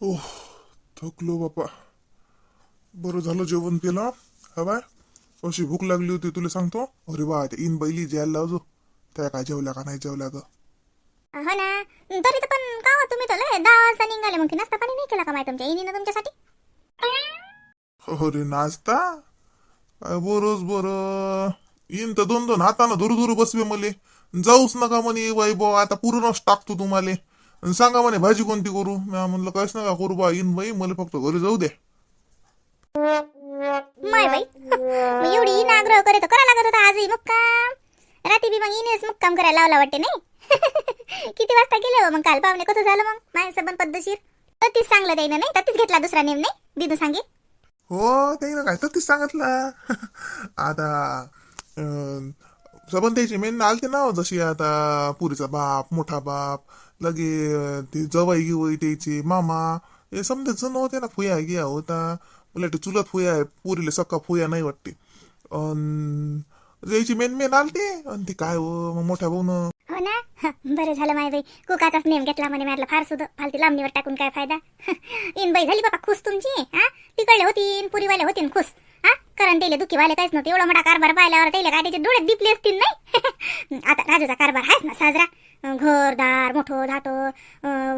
ओह थकलो बापा. बरं झालं जेवण केलं. हवाय अशी भूक लागली होती तुला सांगतो. अरे बा ते इन बैली जेवायला लावजो. त्या काय जेवल्या का नाही जेवल्या ग? हो ना. तरी तर पण का हो तुम्ही तर लय दहा वाजता निघाले मग की नाश्ता पाणी नाही केला का माहिती तुमच्या इनीनं तुमच्यासाठी? अरे नाचता काय बरोच बरं. इन तर दोन दोन हातानं धुरू धुरू बसवे मले. जाऊच नका म्हणे बाई बा आता पूर्णच टाकतो तुम्हाला. आणि सांगा म्हणे भाजी कोणती करू? म्या म्हणलं काहीच नका करू बा इन बाई मला फक्त घरी जाऊ दे. माय बाई मग एवढी इन आग्रह करे तर करा लागत होता आजही मुक्काम. रात्री बी मग इनेच मुक्काम करायला लावला वाटते नाही? किती वाजता गेले हो मग? काल पाहुणे कसं झालं मग? माझ्या सबन पद्धतशीर. ततीच सांगलं त्याईनं नाही? ततीच घेतला दुसरा नेम नाही? दिदू सांगे. हो त्यानं काय तर तीच सांगितलं? आता सबन त्याची मेन आलते ना हो, जशी आता पुरीचा बाप मोठा बाप लगे अं, ते जवाई गिवई त्याचे मामा हे समजा जण होते ना फुया गिया होता. मला वाटते चुलत फुया आहे पुरीले सक्का फुया नाही वाटते. अन त्याची मेन मेन आलते. आणि ते काय हो मग मोठ्या भाऊन. हो ना? हं, बरं झालं माय बाई. कुकाचाच नेम घेतला म्हणे म्हटलं फार सुद्धा फालती लांबणीवर टाकून काय फायदा? इन बाई झाली बाबा खुश तुमची हा? तिकडले होतीन पुरीवाले होतीन खुश हा? कारण त्याला दुखीवाले काहीच नव्हते. एवढा मोठा कारभार पाहिल्यावर त्याला काय त्याचे डोळे दिपले असतील नाही? आता राजूचा कारभार आहेच ना साजरा. घरदार मोठो धाटो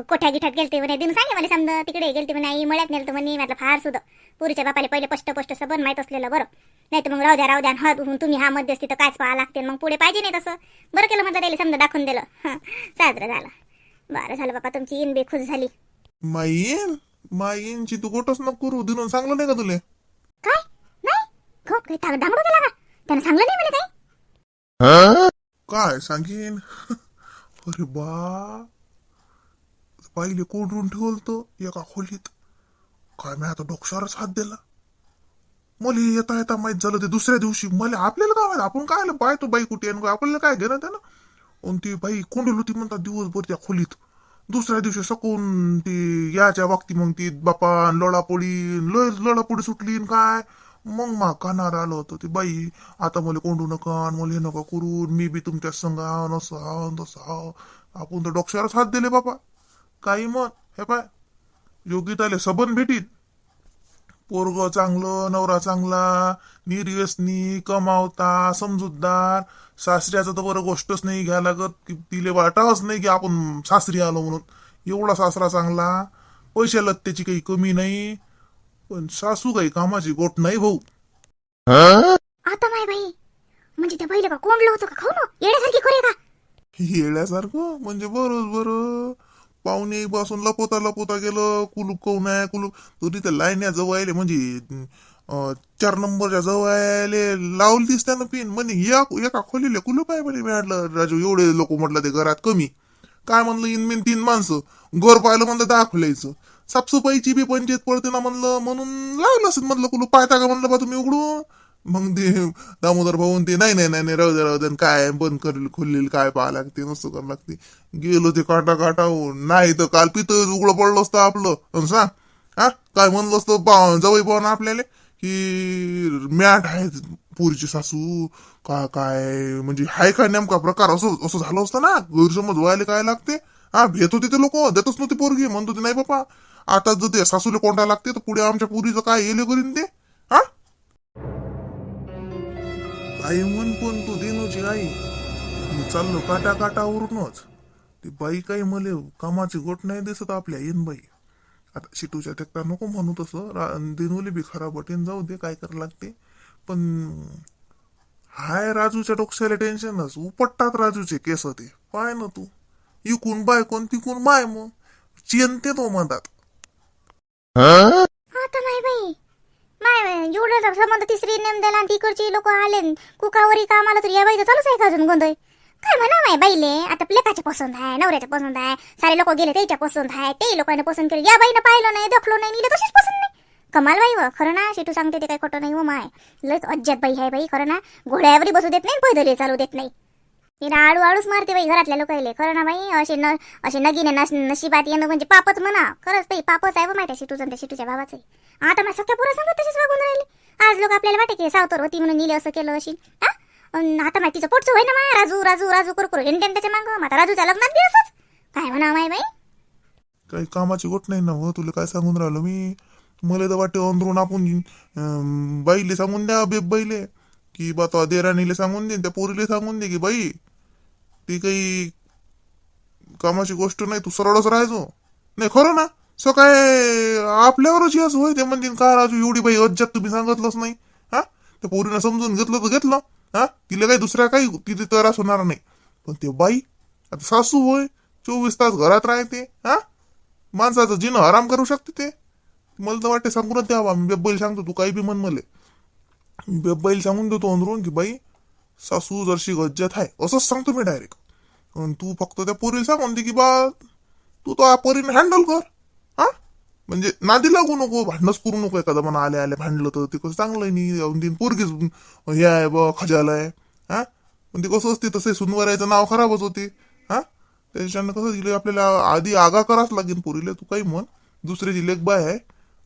कोठ्या गिठ्यात गेलते म्हणे दिन सांगे मला समजा तिकडे गेलते म्हणे आई मळ्यात नेलतं म्हणे म्हटलं फार सुद्धा पुरीच्या बापाले पहिले पष्ट पष्ट सबन माहीत असलेलं बरं. नाही तर मग राहू द्या राहू द्या हा तुम्ही हा मध्यस्थी तर कायच पाहा लागते मग पुढे पाहिजे नाही तसं. बरं केलं म्हटलं त्याला समजा दाखवून दिलं. हं, साजरं झालं. बरं झालं बापा तुमची इन बी खुश झाली. माईन माईनची तू गोटच नको करू दिनून सांगलं नाही का तुले? काय? नाही? हो काही का? त्यानं सांगलं नाही मला काही. काय सांगेन? अरे बा. पहिले कोंडून ठेवलतो एका खोलीत. काय मी आता डोक्यावरच हात दिला. मला येता येता माहीत झालं ते दुसऱ्या दिवशी. मला आपल्याला काय माहीत? आपण काय आलं पाहतो बाई कुठे आपल्याला काय घेणं त्यानं आणि ती बाई कोंडल होती म्हणतात दिवसभर त्या खोलीत. दुसऱ्या दिवशी सकून ती याच्या बाबती मग ती बापा लोळापोळी. लय लोळापोळी सुटली काय? मग मा कानावर आलं होतं ती. बाई आता मला कोंडू नका आणि मला हे नका करून मी बी तुमच्या संग आहो असं तसं. आपण तर डोक्यावरच हात दिले बापा. काही मग हे पाय. योगिताले सबन भेटीत. पोरग चांगलं नवरा चांगला निर्व्यसनी कमावता समजूतदार. सासऱ्याचं तर बरं गोष्टच नाही घ्यायला लागत. की तिले वाटावंच नाही की आपण सासरी आलो म्हणून. एवढा सासरा चांगला. पैशा लत्तेची काही कमी नाही. पण सासू काही कामाची गोट नाही भाऊ. आता माय बाई म्हणजे ते पहिले का कोंडलं होतं का? खाऊ ना येण्यासारखी करे का? येण्यासारखं? म्हणजे बरोच बरं. पाहुणे पासून लपवता लपवता गेलं कुलूप कोण आहे कुलूप? तरी त्या लाईन्या जवळ आले म्हणजे अं, चार नंबरच्या जवळ आले लावलीस त्यानं पिन. म्हणे या एका खोलीले कुलूप आहे म्हणे मिळालं. राजू एवढे लोक म्हटलं ते घरात कमी. काय म्हणलं इनमेन तीन माणसं? घर पाहिलं म्हणलं दाखवल्याचं साफसफाईची बी पंचायत पडते ना म्हणलं म्हणून लावलं असेल म्हणलं कुलू पाहता का म्हणलं बा तुम्ही उघडून? मग ते दामोदर भाऊन ते नाही नाही नाही नाही, राहू दे राहू दे काय बंद करेल खोलील काय पाहा लागते नसतं करावं लागते. गेलो ते काटा काटावून नाही तर काल पितं उघडं पडलं असतं आपलं. सांग हा? काय म्हणलं असतं? पाहून जवळ पाहून आपल्याला? की मॅट आहे पुरीची सासू. का काय? म्हणजे हाय काय नेमका प्रकार? असं असं झालं असतं ना? गैरसमज व्हायला काय लागते? हा भेट होते ते लोक देतच नव्हते पोरगी. म्हणत होते नाही बापा आता जर ते सासूला कोंडा लागते तर पुढे आमच्या पुरीचं काय येले करीन ते? हा? आई म्हण पण तू दिनूची आई. मी चाललो काटा काटावरूनच ती बाई काही मले कामाची गोट नाही दिसत आपल्या येईन बाई. आता शिटूच्या देखता नको म्हणू तसं. दिनोली बी खराब वाटेन जाऊ दे काय करायला लागते. पण हाय राजूच्या डोक्याला टेन्शनच उपटतात राजूचे केस ते. पाय ना तू. इकून बाय कोण तिकून माय मग. चिंते तो म्हणतात आता नाही बाई. माय एवढं संबंध तिसरी नेम दिला आणि तिकडची लोक आले कुकावरी कुकावरी कामाला तर या बाई चालूच आहे का अजून गोंधळ? काय म्हणा माय बाईले आता लेकाच्या पसंत आहे नवऱ्याच्या पसंत आहे सारे लोक गेले त्याच्या पसंत आहे ते लोकांनी पसंत केलं. या बाईनं पाहिलं नाही दखलो नाही निलं तशीच पसंत नाही. कमाल बाई व खरं ना शेटू सांगते ते काही खोटं नाही व माय. लय अज्जात बाई आहे बाई खरं ना. घोड्यावरी बसू देत नाही पैदल चालू देत नाही. तिला आळू आळूच मारते बाई घरातल्या लोकायले. खरं ना बाई असे न असे नगीने नस नशिबात येणं म्हणजे पापच म्हणा. खरंच ताई पापच आहे बा माहिती शिटूचं त्या शिटूच्या बाबाचं. आता मग सख्या पुरा सांगत तसेच वागून राहिले. आज लोक आपल्याला वाटे की सावतर होती म्हणून निले असं केलं अशी आता माहिती तिचं पोटचं होय ना माय. राजू राजू राजू करू करू. इंडियन त्याच्या मागं. आता राजूच्या लग्नात बी असंच. काय म्हणा माय बाई? काही कामाची गोट नाही ना हो तुला काय सांगून राहिलो मी? मला तर वाटतं अंदरून आपण बाईले सांगून द्या बेब बाईले. की बा तो देराणीले सांगून दे त्या पोरीले सांगून दे की बाई. ती काही कामाची गोष्ट नाही तू सरळच राहायचो नाही खरं ना? सो काय आपल्यावरच याच होय ते म्हणतील का राजू एवढी बाई अज्जात तुम्ही सांगितलंच नाही? हा? त्या पोरीनं समजून घेतलं तर घेतलं. हा? तिला काही दुसऱ्या काही तिथे त्रास होणार नाही. पण ते बाई आता सासू होय चोवीस तास घरात राहते हा? माणसाचं जिनं आराम करू शकते ते. मला तर वाटते सांगूनच द्यावा. मी बैल सांगतो तू काही बी म्हण मले. मी सांगून देतो अंदरून की बाई सासू जरशी गज्जत आहे असंच सांगतो मी डायरेक्ट आणि तू फक्त त्या पोरीला सांगून दे की बा तू तो पोरीने हँडल कर. हा? म्हणजे नादी लागू नको भांडणच करू नको एखादा म्हणा आले आले भांडलं तर ते कसं चांगलं आहे नाही दिन पोरगीच हे आहे ब खजाल आहे. हा? पण ते कसं असते तसे सुनवरायचं नाव खराबच होते. हा? त्याच्यानं कसं दिलं आपल्याला आधी आगा कराच लागेल पोरीला तू काही म्हण. दुसऱ्याची लेख बाय आहे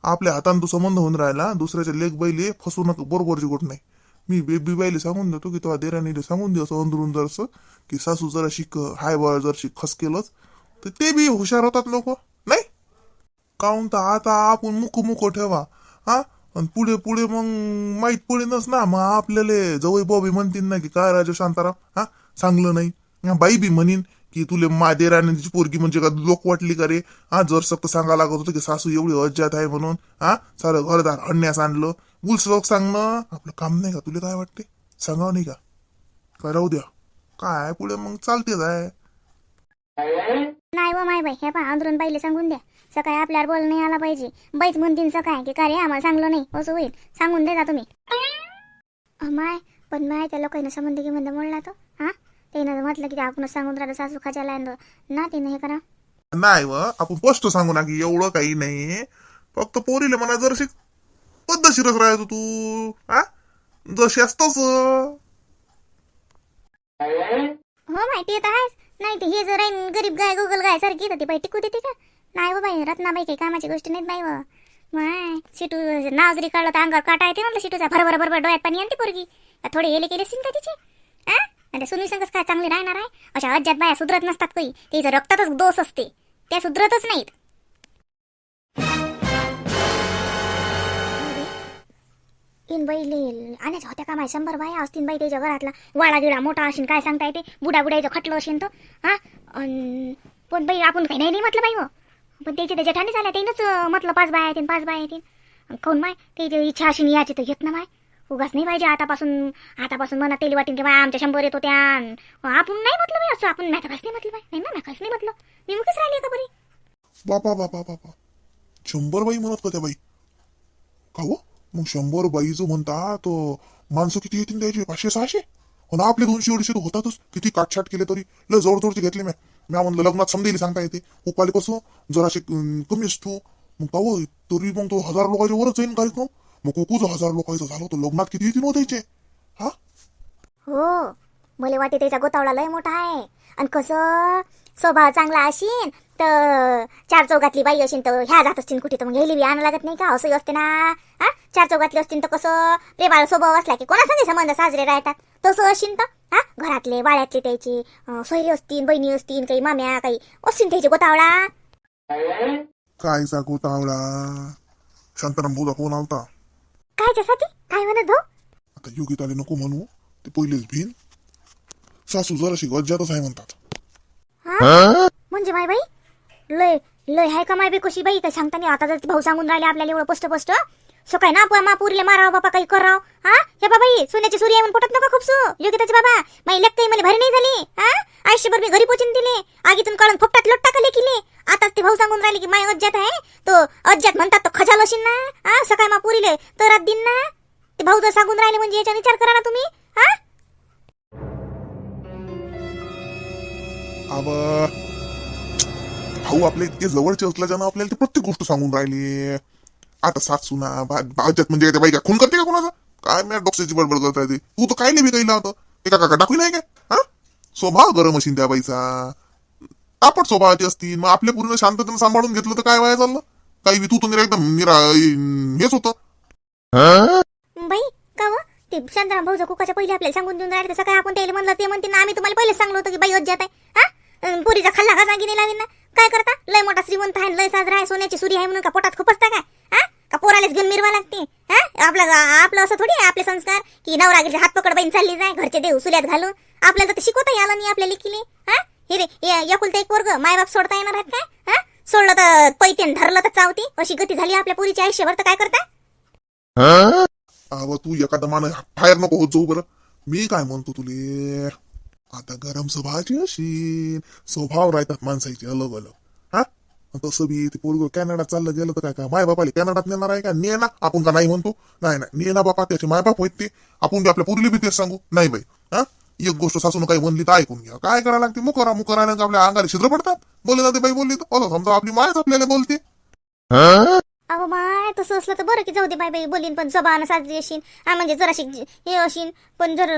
आपल्या हातानं तो संबंध होऊन राहिला दुसऱ्याच्या लेख बाईले फसवणं बरोबरची गोट नाही. मी बेबी बाईले सांगून देतो की तेव्हा देराणीले सांगून दे असं अंदरून जरसं की सासू जरा शिक हाय बळ जर खस केलंच तर ते बी हुशार होतात लोक नाही? काऊन तर आता आपण मुख मुख ठेवा हा? आणि पुढे पुढे मग माहीत पडेनच ना मग आपल्याला जवळ बॉबी म्हणतील ना की काय राजा शांताराम हा? चांगलं नाही. हा, बाई बी म्हणीन की तुले मादेर आणि तिची पोरगी म्हणजे का लोक वाटली का रे? हा जर सक्त सांगा लागत होतं की सासू एवढी अज्जात आहे म्हणून हा? सारं घरदार अन्यास आणलं उलस लोक सांगणं आपलं काम नाही का? तुला काय वाटते? सांगावं नाही का? काय राहू द्या. काय पुढे मग चालतेच आहे नाही व माय बाई. हे पहा अंदरून बाईले सांगून द्या. सकाळी आपल्यावर बोल नाही आला पाहिजे. बाईच म्हणतील सकाळी की का रे आम्हाला सांगलं नाही. असं होईल. सांगून दे जा तुम्ही माय पण माय त्या लोकांना संबंध की म्हणता म्हणला तो. हा? त्यानं म्हटलं की आपणच सांगून राहिलं सासू खाच्याला आहे ना त्यानं हे करा. नाही व आपण स्पष्ट सांगू ना की एवढं काही नाही. फक्त पोरीले म्हणा जर पद्धतशीरच राहायचो तू हा जशी असतस हो माहिती तर आहेच नाही ते हे जर आहे गरीब गाय गुगल गाय सारखी तर ती बाई टिकू देते का नाही हो बाई रत्नाबाई काही कामाची गोष्ट नाहीत बाई व माय सिटू नाव जरी काढलं तर अंगावर काटा येते म्हणलं सिटूचा भरभर भरभर डोळ्यात पाणी आणते पोरगी थोडे हेले केले असतील का तिचे हा आणि सुनील संगच काय चांगली राहणार आहे अशा अज्जात बाया सुधरत नसतात काही तिचं रक्तातच दोष असते त्या सुधरतच नाहीत इन बाई आणायच्या होत्या का माय शंभर बाया असतीन बाई त्याच्या घरातला. वाडा गिडा मोठा असेल काय सांगता येते बुडा बुडायचं खटलं असेल तो. हा? अन पण बाई आपण काही नाही नाही म्हटलं बाई मग पण त्याचे त्याच्या ठाणे झाल्या त्यानंच म्हटलं पाच बाया येतील पाच बाया येतील. काऊन माय? त्याची इच्छा असेल याची तर घेत ना माय. उगाच नाही पाहिजे आतापासून आतापासून मनात तेली वाटेल की बाय आमच्या शंभर येत होत्या आपण नाही म्हटलं बाई असं. आपण मॅथकाच नाही म्हटलं बाई. नाही ना मॅथकाच नाही म्हटलं. मी राहिली का बरी? बापा बापा बापा. शंभर बाई म्हणत का त्या बाई. का हो? मग शंभर बाईचं म्हणता तो माणसं किती येतील द्यायचे पाचशे सहाशे? हो ना आपले दोनशे अडीचशे तर होतातच. किती काटछाट केले तरी. लय जोडतोडचे घेतले मी. म्या म्हणलं लग्नात समजेल सांगता येते. उपाले कसं? जराशे कमी असतो. मग का तरी मग तो हजार लोकांच्या वरच जाईन कार्यक्रम. मग कुकूच हजार लोकांचं झालं तर लग्नात किती येतील हो द्यायचे हा? हो मला वाटते त्याचा गोतावळा लय मोठा आहे. आणि कसं? स्वभाव चांगला असेल तर चार चौघातली बाई असेल तर ह्या जात असतील कुठे तर मग ह्याली बी आणा लागत नाही का? असंही असते ना? हा? चार चौघातली असतील तर कसं? प्रेमाळ स्वभाव असला की कोणासंगे संबंध साजरे राहतात. तसं असेल तर हा? घरातले बाळ्यातले त्याचे सोयरे असतील बहिणी असतील काही माम्या काही असतील त्याचे गोतावळा. कायचा गोतावळा? शांताराम भाऊचा फोन आलता. कायच्यासाठी? काय म्हणत भाऊ? आता योगिताले नको म्हणू ते पहिलेच भिन. सासू जराशी गज्जातच आहे म्हणतात. हा? म्हणजे माय बाई? लय लय हाय का माय बाई कशी बाई? काय सांगता नाही आता जर भाऊ सांगून राहिले आपल्याला एवढं स्पष्ट स्पष्ट सो काय ना आपा मापुरीले माराव बापा काही कराव. हा? हे बाबा सोन्याची सूर्य म्हणून पटत नका खूप सो योगिताचे बाबा माई लेख काही मला भारी नाही झाली. हा? आयुष्यभर मी घरी पोचून दिले आगीतून काढून फुकटात लोट टाकले किले. आता ते भाऊ सांगून राहिले की माय अज्जात आहे. तो अज्जात म्हणतात तो खजाल असेल ना. हा? सकाळ मापुरीले तर रात दिन ना. ते भाऊ जर सांगून राहिले म्हणजे याचा विचार करा ना तुम्ही. हा? आबा भाऊ आपल्या इतके जवळचे असल्याच्या आपल्याला ते प्रत्येक गोष्ट सांगून राहिली. आता सात सुना भाज्यात म्हणजे त्या बाई खून करते का कोणाचा? काय मी डॉक्टरची बडबड करत राहते? तू तर काय नाही बी होतं? लावतो ते काका टाकू नाही काय? हा? स्वभाव गरम असेल त्या बाईचा. तापट स्वभावाची असतील. मग आपल्या पूर्ण शांततेनं सांभाळून घेतलं तर काय वाया चाललं? काही बी तू तर एकदम निरा हेच होतं. बाई का व ते शांताराम भाऊजा कुकाच्या पहिले आपल्याला सांगून देऊन राहिले तसं काय आपण त्याला म्हणलं ते म्हणते ना आम्ही तुम्हाला पहिलेच सांगलो होतं की बाई अज्जात आहे. हा? पोरीचा खाल्ला का जागी नाही लावीन ना? काय करता? लय मोठा श्रीमंत आहे लय साजरा आहे सोन्याची सुरी आहे म्हणून का पोटात खुपसता काय? हा? का पोरालेच घेऊन मिरवा लागते? हा? आपलं आपलं असं थोडी आहे आपले संस्कार की नवरा गेले हात पकड बाईन चालली जाय घरचे देव सुल्यात घालून. आपल्याला तर शिकवता आलं नाही आपल्या लिखिले हा? हे रे या- एकुलता एक पोरग मायबाप सोडता येणार आहेत काय? हा? सोडलं तर पैतेन धरलं तर चावती अशी गती झाली आपल्या पोरीच्या आयुष्यभर तर काय करता? तू एका दमानं फायर नको होत जाऊ बरं. मी काय म्हणतो तुले? आता गरम स्वभावाची अशी स्वभाव राहतात माणसाची अलग अलग. हा? तसं बी ते पोरग कॅनडा चाललं गेलं तर काय काय माय बापाले कॅनडात नेणार आहे का? ने ना आपण का नाही म्हणतो? नाही नाही. ने ना बापा त्याचे मायबाप होत ते. आपण बी आपल्या पोरीला बी तेच सांगू. नाही बाई. हा? एक गोष्ट सासून काही म्हणली तर ऐकून घ्या. काय करायला लागते? मुकरा मुकरा आपल्या अंगाला छिद्र पडतात. बोलले जाते बाई बोलली तर. समजा आपली मायच आपल्याला बोलते. अहो माय तसं असलं तर बरं की जाऊ दे बाय बाई बोलीन पण जबान साजरी अशीन हा म्हणजे जराशी हे अशीन. पण जर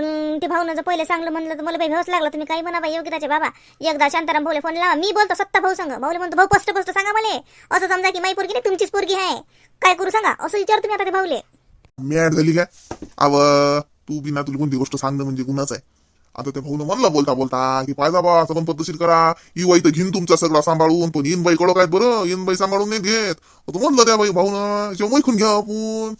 ते भाऊनं जर पहिले चांगलं म्हणलं तर मला बाई भाऊच लागलं. तुम्ही काही म्हणा बाई योगिताचे बाबा. एकदा शांताराम भाऊले फोन लावा. मी बोलतो सत्ता भाऊ सांग. भाऊले म्हणतो भाऊ पस्ट पस्ट सांगा मला. असं समजा की माई पोरगी नाही तुमचीच पोरगी आहे. काय करू सांगा? असं विचार तुम्ही आता ते भाऊले. मॅड झाली काय? अव तू बिना तुला कोणती गोष्ट सांगणं म्हणजे गुन्हाच आहे. आता त्या भाऊन म्हणलं बोलता बोलता की पाहिजा बा सगळं पद्धतशीर करा. इवाई तर घेईन तुमचा सगळा सांभाळून पण इन बाई कडं काय बरं? इन बाई सांभाळून नाही घेत. तू म्हणलं त्या बाई भाऊन जेव्हा ऐकून घ्या आपण.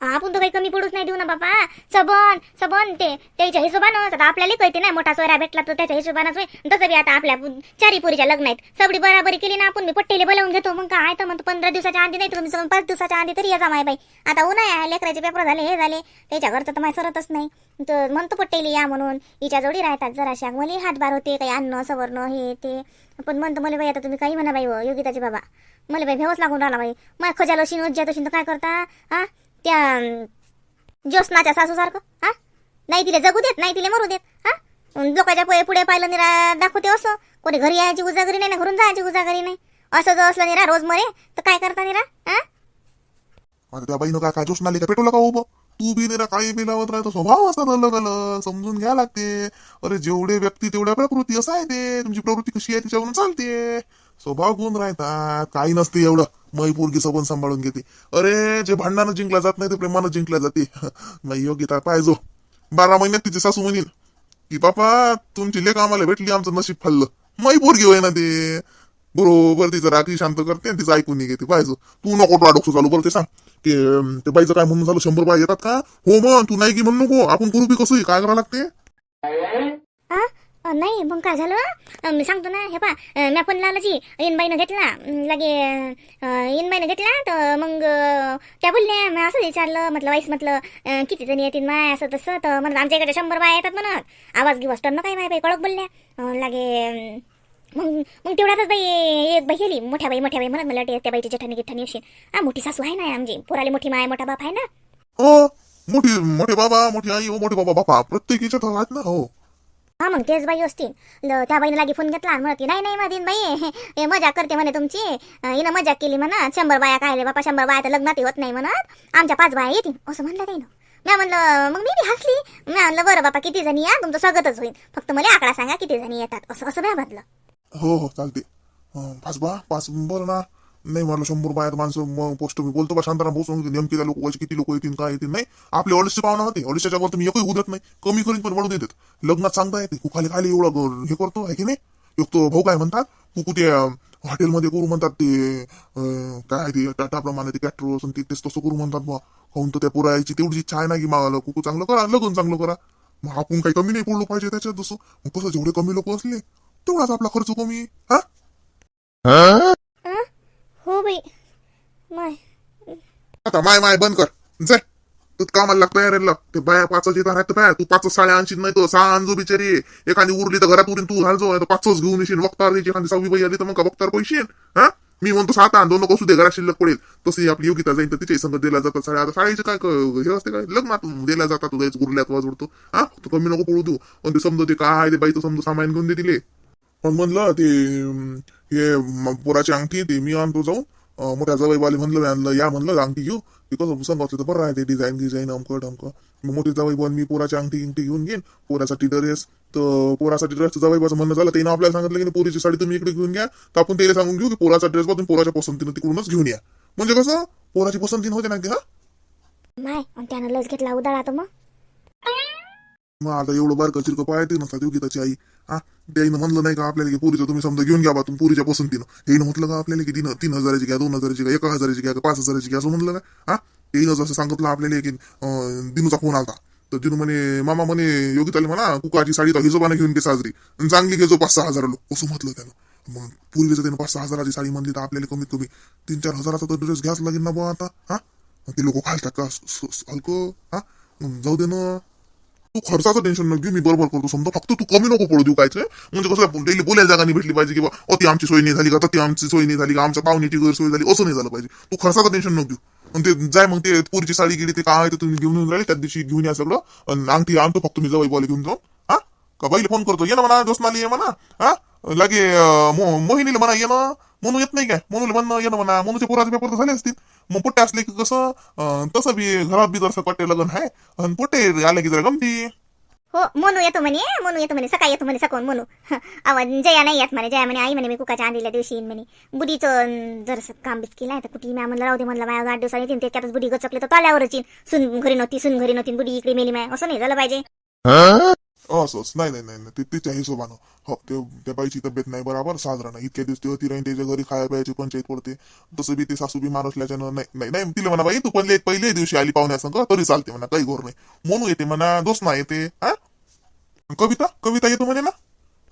आपण तर काही कमी पडूच नाही देऊ ना बाबा सबन सबन ते त्याच्या हिशोबानं आता आपल्याला कळते ना मोठा सोयरा भेटला तर त्याच्या हिशोबानंच तसं बी आता आपल्या चारी पोरीच्या लग्न आहेत. सगळी बराबरी केली ना आपण मी पट्टेले बोलावून घेतो. मग काय तर म्हणतो पंधरा दिवसाच्या आधी नाही तुम्ही पाच दिवसाच्या आधी तरी या माय बाई. आता उन्हाळा आहे लेकराचे पेपर झाले हे झाले. त्याच्या घरचं तर माय सरतच नाही. तर म्हणतो पट्टेली या म्हणून. हिच्या जोडी राहतात जराशा. मला हातभार होते काही अन्न सवर्ण हे ते. पण म्हणतो मला बाई आता तुम्ही काही म्हणा बाई हो, योगिताचे बाबा. मला बाई भेवच लागून राहिला बाई. मग खजालो शिन उज्जात असेल तर काय करता? हा? त्या ज्योत्नाच्या सासू सारखं हा? नाही तिला जगू देत नाही तिला मरू देत हा? लोकांच्या पुढे पुढे पाहिलं निरा दाखवते असं. कोणी घरी यायची उजागरी नाही ना घरून जायची उजागरी नाही. असं जर असलं निरा रोज मरे तर काय करता निरा हा? आता त्या बाईनं काय काय जोश नाली का पेटवलं का उभं? तू बी निरा काही बी लावत राहतो स्वभाव असतात अलग अलग समजून घ्या लागते. अरे जेवढे व्यक्ती तेवढ्या प्रकृती असं आहे ते. तुमची प्रवृत्ती कशी आहे त्याच्यावरून चालते. स्वभाव गुण राहतात. काही नसते एवढं. मै पोरगी सबन सांभाळून घेते. अरे जे भांडणानं जिंकला जात नाही ते प्रेमानं जिंकल्या जाते. नाही योग्यता पाहिजो बारा महिन्यात तिचे सासू म्हणील की बापा तुमची लेख आम्हाला भेटली आमचं नशीब फाललं मै पोरगी होय ना ते. बरोबर तिचं राखी शांत करते आणि तिचं ऐकून नाही घेते पाहिजे तू नको डोकं चालू बरं ते सांग. की ते बाईचं काय म्हणून झालं? शंभर रुपये येतात का? हो मग. तू नाही की म्हणून नको. आपण करू बी कसं काय करावं लागते? नाही मग काय झालं? मी सांगतो ना हे पा मी फोन लावला इनबाईनं घेतला लागे लगे इनबाईनं घेतला तर मग त्या बोलल्या मी असं विचारलं म्हटलं वाईस म्हटलं किती जणी येतील माय असं तसं तर म्हणत आमच्या इकडे शंभर बाय येतात म्हणत आवाज गिवाज टन काय माय बाई कळक बोलल्या. लागे मग मग तेवढ्यातच बाई एक बाई गेली मोठ्या बाई मोठ्या बाई म्हणत मला त्या बाईची जठानी गिठानी अशी. हा मोठी सासू आहे ना आमची पोराली मोठी माय मोठा बाप आहे ना. हो मोठी मोठे बाबा मोठी आई हो मोठे बाबा बापा प्रत्येकीच्या आहेत ना हो. हा मग तेच बाई असतील. त्या बाईने लागी फोन घेतला म्हणते नाही नाही मधीन बाई हे- मजा करते म्हणे तुमची. हिनं मजा केली म्हणा शंभर बाया काय बापा शंभर बाया तर लग्नात होत नाही म्हणत. आमच्या पाच बाया येतील. असं म्हणलं काही मी म्हणलं मग मी बी हसली. मी म्हणलं बरं बापा किती जणी या तुमचं स्वागतच होईल फक्त मला आकडा सांगा किती जणी येतात. असं असं मी म्हटलं. हो हो चालते पाच बा पाच बरं ना. नाही म्हटलं शंभर बाहेर माणसं मग पोस्ट मी बोलतो बा शांताराम भाऊ सांगतो नेमकी त्या लोक किती लोक येतील काय येतील नाही. आपले अडीचशे पाहुणा होते. अडीचशेच्या वर तुम्ही एकही उदत नाही. कमी करीन पण वाढू देतात. लग्नात सांगता येते. खाली खाली एवढं हे करतो आहे की नाही? एक तो भाऊ काय म्हणतात कुकू ते हॉटेलमध्ये करू म्हणतात ते काय ते टाटाप्रमाणे ते कॅट्रोस असून ते तेच तसं करू म्हणतात बा खाऊन तर त्या पुरायची तेवढी इच्छा आहे ना की मला कुकू चांगलं करा लग्न चांगलं करा. मग आपण काही कमी नाही पडलो पाहिजे त्याच्यात जसं. मग कसं जेवढे कमी लोक असले तेवढाच आपला खर्च कमी हा? बाई. माय. आता माय माय बंद कर. जाय तू कामाला तयार यार ते बाया पाच येतात राहत बाया. तू पाच साड्या आणशील नाही तो सहा आणजो बिचारी. एखादी उरली तर घरात उरून. तू घालजो तर पाचच घेऊन येशील. वक्तार द्यायची एखादी सहावी बाई आली तर मग का वक्तार पैसे हा? मी म्हणतो सात आण. दोन कसू दे. घरात शिल्लक पडेल. तशी आपली योगिता जाईल तर तिच्याही संगत दिला जातात साड्या. आता साडीचं काय क- हे असते काय? लग्नात दिल्या जातात. तुझ्या उरल्यात वाजवडतो हा? तू कमी नको पडू तू. आणि ते समजा ते काय ते बाई बाईचं समजा सामान घेऊन दे दिले पण म्हणलं ते अं, हे म- पोराची अंगठी ते मी आणतो जाऊन. मोठ्या जवाईवाले म्हणलं मी आणलं या म्हणलं अंगठी घेऊ. ते कसं तर बरं राहते डिझाईन डिझाईन अमकं ढमकं मग मोठी जवाई मी पोराची अंगठी इंगठी घेऊन घेईन. पोरासाठी ड्रेस तर पोरासाठी ड्रेस जवाईबाचं म्हणणं झालं. त्यानं आपल्याला सांगितलं की पोरीची साडी तुम्ही इकडे घेऊन घ्या. तर आपण त्याला सांगून घेऊ की पोराचा ड्रेस बघून पोराच्या पसंतीनं तिकडूनच घेऊन या. म्हणजे कसं? पोराची पसंतीनं होते ना की हा? नाही त्यानं लस घेतला उदाळा तर मग. मग आता एवढं बारकं चिरकं पाहते नसतात. योगिताची आई. हा? त्याईनं म्हणलं नाही का आपल्याला की पुरीचं तुम्ही समजा घेऊन घ्या बा तुम्ही पुरीच्या पसंतीनं. त्याईनं म्हटलं का आपल्याला की तीन तीन हजाराची घ्या दोन हजाराची घ्या एका हजाराची घ्या पाच हजाराची घ्या असं म्हणलं का? हा? त्याईनं असं सांगितलं आपल्याला की दिनूचा फोन आला तर दिनू म्हणे मामा म्हणे योगिताले म्हणा कुकाची साडी तर हिजोबाने घेऊन घे साजरी. चांगली घेजो पाच सहा हजार लोक असं म्हटलं त्यानं. मग पूर्वीचं त्यानं पाच सहा हजाराची साडी म्हणली तर आपल्याला कमीत कमी तीन चार हजाराचा तर ड्रेस घ्याच लागेल ना बा आता. हा? ते लोक घालतात का? हलकं? हा? जाऊ दे ना. तू खर्चाचं टेन्शन न घेऊ मी बरोबर करतो. समजा फक्त तू कमी नको पडू देऊ कायचं म्हणजे कसं डेली बोलायला जागा नाही भेटली पाहिजे किंवा बा अति आमची सोय नाही झाली का? ती आमची सोय नाही झाली का? आमच्या पाहुण्याची गैरसोय झाली. असं नाही झालं पाहिजे. तू खर्चाचं टेन्शन नको घेऊ. आणि ते जाय मग ते पुरीची साडी गेली ते काय ते तुम्ही घेऊन येऊन राहिले त्या दिवशी घेऊन या सगळं. आणि अंगठी आणतो फक्त मी जवळ बॉल घेऊन जाऊन हा? का बाईला फोन करतो? ये ना म्हणा जोसनाली ये म्हणा. हा? लागे मोहिनीला म्हणा ये ना. म्हणून येत नाही काय? म्हणून म्हणणं ये ना म्हणा म्हणून पोराचे पेपर तर झाले असतील. मग पोट्टे असले की कसं? तसं बी घरात बी जरसं पट्टे लग्न आहे. आणि पोट्टे आले की जरा गमती. हो म्हणू येतो म्हणे म्हणू येतो म्हणे सकाळी येतो म्हणे सकाळून म्हणू. आवाज जया नाही येत म्हणे जया म्हणे आई म्हणे मी कुकाच्या आंधील्या दिवशी येईन म्हणे. बुडीचं जरसं काम बीस केलं आहे तर कुठे मी म्हणलं राहू दे म्हणलं माझ्या आठ दिवसांनी येतील त्याच्यातच बुडी गचकले तर आल्यावरच येईन. सुन घरी नव्हती सुन घरी नव्हती बुडी इकडे मेली माय असं नाही झालं पाहिजे. Ah, असंच नाही नाही नाही नाही. ते तिच्या हिशोबानं. हो ते त्या बाईची तब्येत नाही बरोबर साजरा नाही इतक्या दिवस ती होती राहीन त्याच्या घरी खाया प्यायची पंचायत पडते. तसं बी ते सासू बीमार असल्याच्यानं नाही नाही नाही. तिला म्हणा बाई तू पण लेट पहिले दिवशी आली पाहुण्यासंग तरी चालते म्हणा काही घोर नाही. म्हणून येते म्हणा दोस्त ना येते हा? कविता कविता येतो म्हणे ना?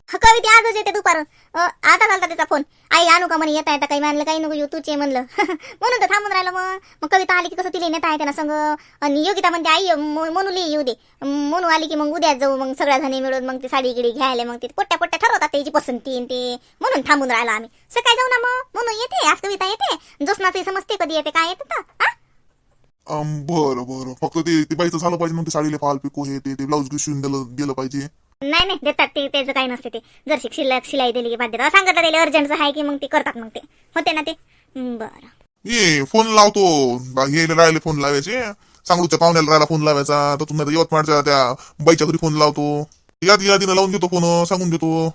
कविता आजच येते दुपार आता झालता त्याचा फोन. आई आणू का म्हणे येता येता काही म्हणलं काही नको येऊ तूच ये म्हणलं. म्हणून तर थांबून राहिलं मग. मग कविता आली की कसं तिला नेता आहे त्यांना संग. आणि योगिता म्हणते आई म- मनूली येऊ दे. मनू आली की मग उद्या जाऊ मग सगळ्या जणी मिळून मग ती साडी गिडी घ्यायला मग ते पोट्या पोट्या ठरवतात त्याची पसंती आणि ते. म्हणून थांबून राहिला आम्ही. सकाळी जाऊ ना मग. म्हणून येते आज कविता येते. जोसनाचं समजते कधी येते काय येते तर. हा? बरं बरं. फक्त ते बाईचं झालं पाहिजे मग ते साडीला फाल पिको हे ते ब्लाऊज घेऊन दिलं गेलं पाहिजे. नाही नाही देतात ते त्याचं काही नसते ते. जर शिक शिल्लक शिलाई दिली की बाद देतात सांगितलं दिले अर्जंटचं आहे की मग ते करतात मग ते. होते ना ते? बरं. ये फोन लावतो. राहिले फोन लावायचे. सांगलूच्या पाहुण्याला राहिला फोन लावायचा. तर तुम्ही यवतमाळच्या त्या बाईच्या घरी फोन लावतो. यादी यादीनं लावून घेतो फोन सांगून देतो.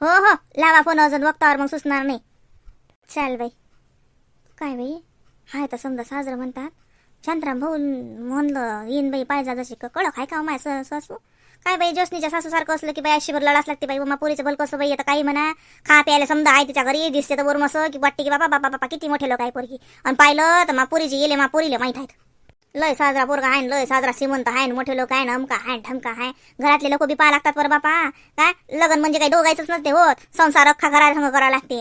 हो हो. लावा फोन अजून. वक्तावर मग सुचणार नाही. चाल बाई. काय बाई? हाय तर समजा साजरं म्हणतात. शांतराम भाऊ म्हणलं येईन बाई पाहिजा जशी कडक हाय का माय स- सासू? काय बाई जोशनीच्या सासू सारखं असलं की बाई आयुष्यभर लढाच लागते बाई. मग पुरीचं भल कसं बाई आता काही म्हणा. खा प्यायला समजा आहे तिच्या घरी दिसते तर बरं असं की वाटते की बाबा बाबा बाबा किती मोठे लोक आहे पोरगी. आणि पाहिलं तर मा पुरीची गेले मा पुरीले माहीत आहेत. लय साजरा पोरगा आहे न, लय साजरा श्रीमंत आहे न, मोठे लोक आहे ना अमका आहे ठमका आहे घरातले लोक बी पाहा लागतात बरं बापा. काय लग्न म्हणजे काही दोघायचंच नसते होत. संसार अख्खा घराला संग करावं लागते.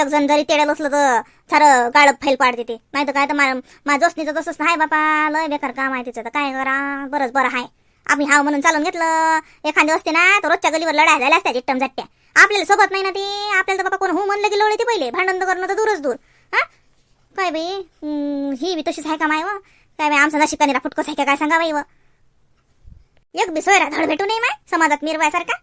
एक जण जरी तेडेल असलं तर सारं गाळप फैल पाडते ते. नाही तर काय तर मा माझ्या जोसनीचं तसंच नाही बापा. लय बेकार काम आहे तिचं. तर काय करा? बरंच बरं आहे. आम्ही हाव म्हणून चालून घेतलं. एखादी असते ना तर रोजच्या गलीवर लढाई झाल्या असत्या जिट्टम झट्ट्या आपल्याला सोबत नाही ना ते. आपल्याला तर बाबा कोण हो म्हणलं की लोळे ते पहिले. भांडण करणं तर दूरच दूर. हा? काय बाई? ही बी तशीच आहे का माय व? काय बाई आमचा नशिकानेला फुटकोस आहे का काय सांगा बाई व? एक बी सोयरा धड भेटू नये माय समाजात मिरवायसारखा.